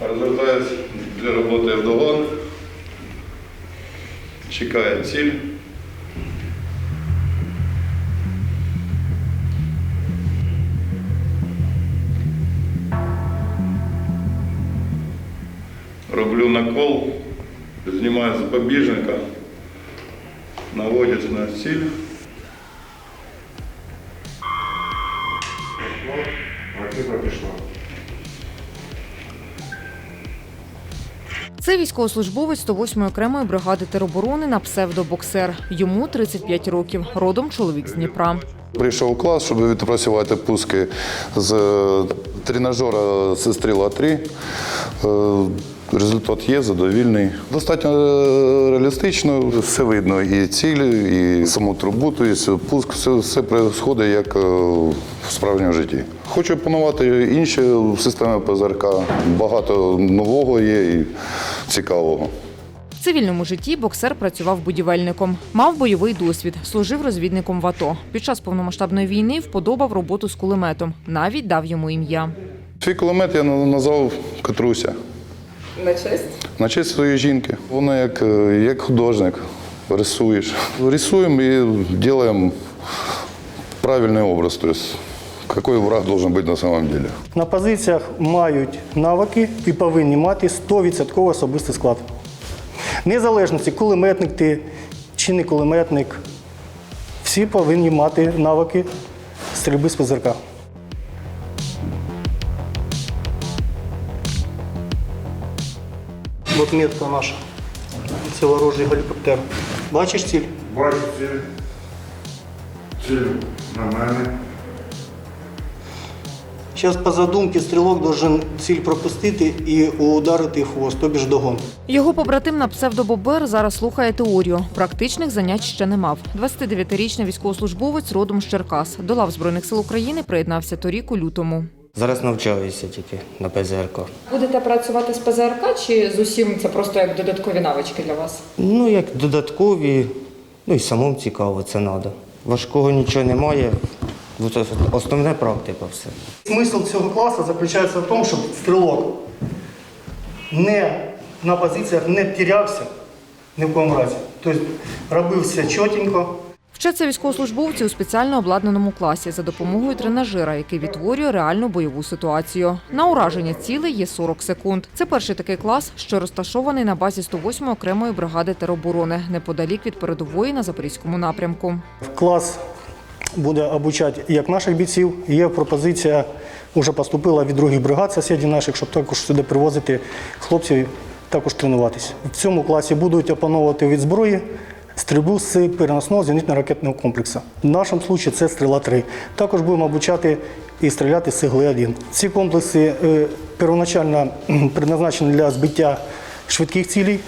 Розвертаюсь для роботи в догон. Чекає ціль. Роблю накол, знімаю запобіжника, наводять на ціль. Ракета пішла. Це військовослужбовець 108-ї окремої бригади тероборони на псевдобоксер. Йому 35 років. Родом чоловік з Дніпра. Прийшов у клас, щоб відпрацювати пуски з е, тренажера стріла 3. Результат є задовільний. Достатньо е, реалістично, все видно і цілі, і саму трубу, тобто пуск, все, все проходить як е, в справжньому житті. Хочу опанувати інші системи ПЗРК. Багато нового є і цікавого. В цивільному житті боксер працював будівельником. Мав бойовий досвід, служив розвідником в АТО. Під час повномасштабної війни вподобав роботу з кулеметом. Навіть дав йому ім'я. Свій кулемет я назвав Катруся. На честь? На честь своєї жінки. Вона як, е, як художник. Рисуєш. Рисуємо і робимо правильний образ. Тобто, який враг должен бути на самом деле. На позиціях мають навики і повинні мати 100% особистий склад. Незалежності, кулеметник ти чи не кулеметник, всі повинні мати навики стрільби з ПЗРК. От метка наша. Це ворожий гелікоптер. Бачиш ціль? Бачу ціль. Ціль на мене. Зараз по задумці стрілок должен ціль пропустити і ударити в хвост, тобі ж догон. Його побратим на псевдобобер зараз слухає теорію. Практичних занять ще не мав. 29-річний військовослужбовець родом з Черкас. До лав Збройних сил України приєднався торік у лютому. Зараз навчаюся тільки на ПЗРК. Будете працювати з ПЗРК чи з усім це просто як додаткові навички для вас? Ну, як додаткові, ну і самому цікаво, це треба. Важкого нічого немає. Це Основне практика все. Смисл цього класу заключається в тому, щоб стрілок не на позиціях не тірявся ні в якому разі. Тобто робив все чотенько. Вчаться військовослужбовці у спеціально обладнаному класі за допомогою тренажера, який відтворює реальну бойову ситуацію. На ураження цілей є 40 секунд. Це перший такий клас, що розташований на базі 108 окремої бригади тероборони неподалік від передової на запорізькому напрямку. Клас буде обучати як наших бійців. Є пропозиція, вже поступила від других бригад сусідів наших, щоб також сюди привозити хлопців, також тренуватися. В цьому класі будуть опановувати від зброї. Стрільбу з переносного зенітно-ракетного комплексу. В нашому випадку це стріла 3. Також будемо обучати і стріляти з ігли 1. Ці комплекси е, первоначально кхм, предназначені для збиття швидких цілей.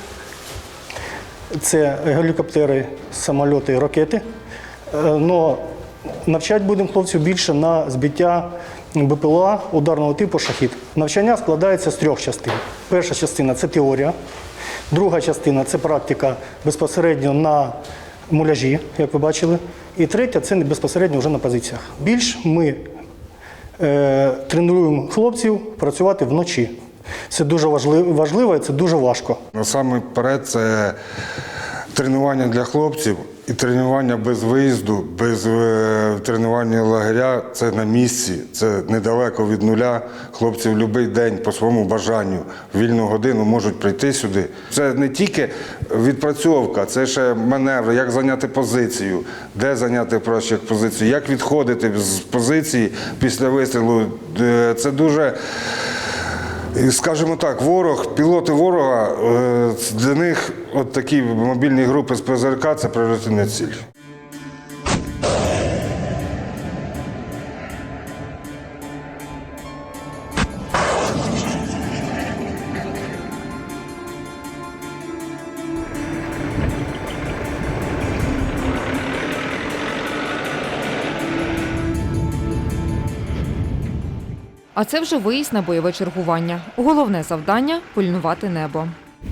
Це гелікоптери, самольоти, ракети. Но навчати будемо хлопців більше на збиття БПЛА ударного типу шахід. Навчання складається з трьох частин. Перша частина це теорія, друга частина це практика безпосередньо на муляжі, як ви бачили. І третя це безпосередньо вже на позиціях. Більш ми е, тренуємо хлопців працювати вночі. Це дуже важливо, і це дуже важко. Насамперед це тренування для хлопців і тренування без виїзду, без е, тренування лагеря. Це на місці, це недалеко від нуля. Хлопці в будь-який день по своєму бажанню в вільну годину можуть прийти сюди. Це не тільки відпрацьовка, це ще маневри, як зайняти позицію, де зайняти краще позицію, як відходити з позиції після вистрілу. Е, Це дуже. І, Скажімо так, ворог, пілоти ворога, е, для них от такі мобільні групи з ПЗРК це пріоритетна ціль. А це вже виїзд на бойове чергування. Головне завдання пильнувати небо.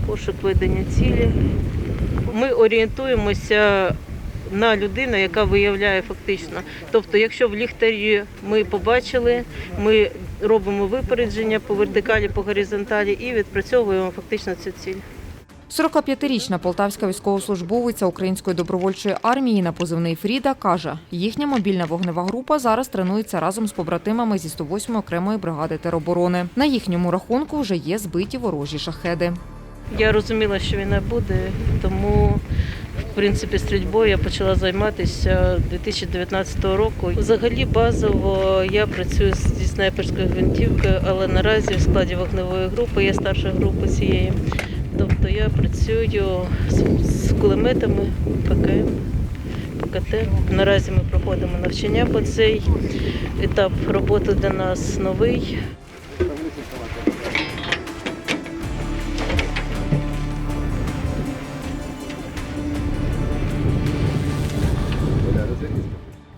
пошук ведення цілі. Ми орієнтуємося на людину, яка виявляє фактично. Тобто, якщо в ліхтарі ми побачили, ми робимо випередження по вертикалі, по горизонталі і відпрацьовуємо фактично цю ціль. 45-річна полтавська військовослужбовиця Української добровольчої армії на позивний Фріда каже, їхня мобільна вогнева група зараз тренується разом з побратимами зі 108 окремої бригади тероборони. На їхньому рахунку вже є збиті ворожі шахеди. Я розуміла, що війна буде, тому в принципі стрільбою я почала займатися 2019 року. Взагалі базово я працюю зі снайперською гвинтівкою, але наразі в складі вогневої групи є старша група цієї. Тобто я працюю з, кулеметами ПКМ, ПКТ. Наразі ми проходимо навчання по цей етап роботи для нас новий. –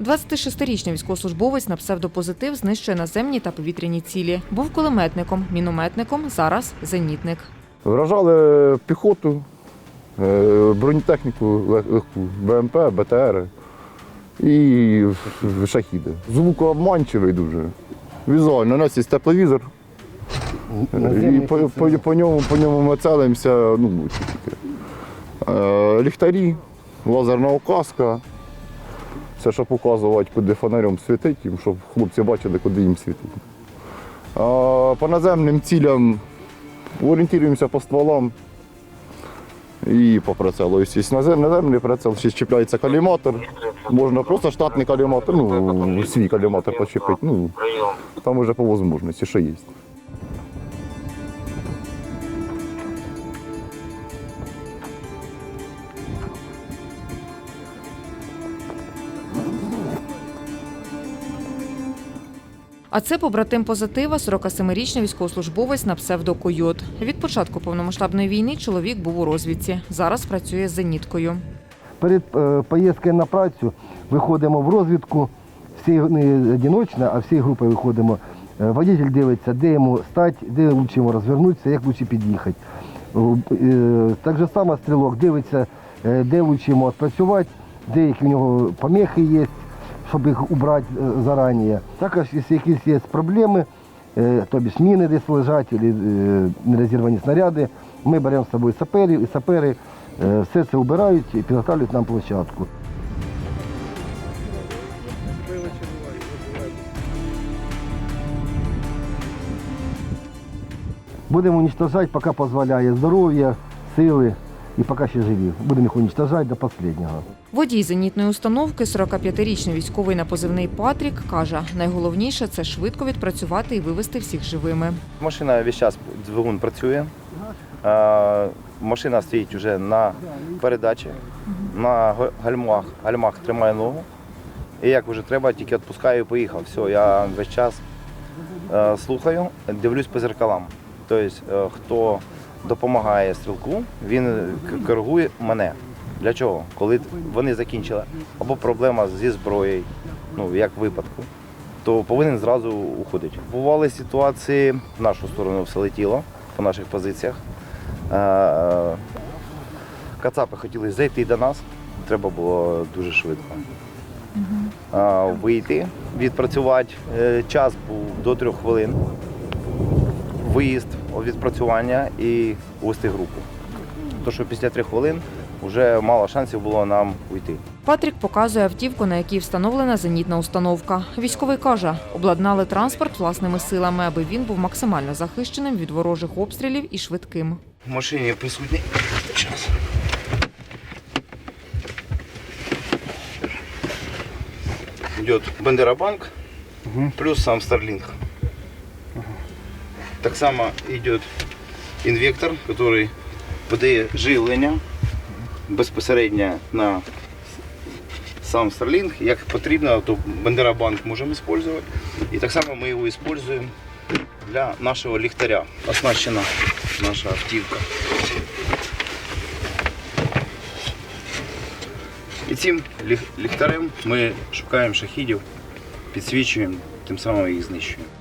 26-річний військовослужбовець на псевдопозитив знищує наземні та повітряні цілі. Був кулеметником, мінометником, зараз зенітник. Вражали піхоту, е, бронетехніку легку, БМП, БТР і шахіди. Звук обманчивий дуже. Візуально, у нас є тепловізор. І по, по, по, ньому, по ньому ми целимося, ну, тільки. Е, ліхтарі, лазерна указка. Все, що показувати, куди фонарем світить, щоб хлопці бачили, куди їм світить. А, по наземним цілям орієнтуємося по стволам і по прицелу. Естественно, на наземний прицел, ще чіпляється каліматор. Можна просто штатний каліматор, ну, свій каліматор почепити. Ну, там уже по можливості, що є. А це побратим позитива, 47-річний військовослужбовець на псевдо Койот. Від початку повномасштабної війни чоловік був у розвідці. Зараз працює з зеніткою. Перед е, поїздкою на працю виходимо в розвідку, всі не одиночно, а всі групи виходимо. Е, Водитель дивиться, де йому стати, де лучше йому розвернутися, як лучше під'їхати. Е, Так само стрілок дивиться, де лучше йому відпрацювати, де які в нього помехи є, щоб їх убрати е, зарані. Також, якщо якісь є проблеми, е, тобі міни десь лежать, або нерозірвані снаряди, ми беремо з собою саперів, і сапери е, все це убирають і підготовлюють нам площадку. Будемо уничтожати, поки дозволяє здоров'я, сили і поки ще живі. Будемо їх уничтожати до останнього. Водій зенітної установки, 45-річний військовий на позивний Патрік, каже, найголовніше це швидко відпрацювати і вивезти всіх живими. Машина весь час двигун працює. Машина стоїть вже на передачі, на гальмах, гальмах тримає ногу. І як вже треба, тільки відпускаю і поїхав. Все, я весь час е, слухаю, дивлюсь по зеркалам. Тобто, е, хто допомагає стрілку, він коригує мене. Для чого? Коли вони закінчили або проблема зі зброєю, ну як в випадку, то повинен зразу уходити. Бували ситуації, в нашу сторону все летіло по наших позиціях. Е, Кацапи хотіли зайти до нас, треба було дуже швидко. Е, Вийти, відпрацювати. Е, Час був до трьох хвилин. Виїзд, відпрацювання і вести групу. То що після трьох хвилин вже мало шансів було нам уйти. Патрік показує автівку, на якій встановлена зенітна установка. Військовий каже, обладнали транспорт власними силами, аби він був максимально захищеним від ворожих обстрілів і швидким. В машині присутній. Зараз. Идет Бандерабанк плюс сам Starlink. Так само идет інвектор, який подає живлення безпосередньо на сам Starlink. Як потрібно, то Бандерабанк можемо використовувати. І так само ми його використовуємо для нашого ліхтаря. Оснащена наша автівка. І цим ліхтарем ми шукаємо шахідів, підсвічуємо, тим самим їх знищуємо.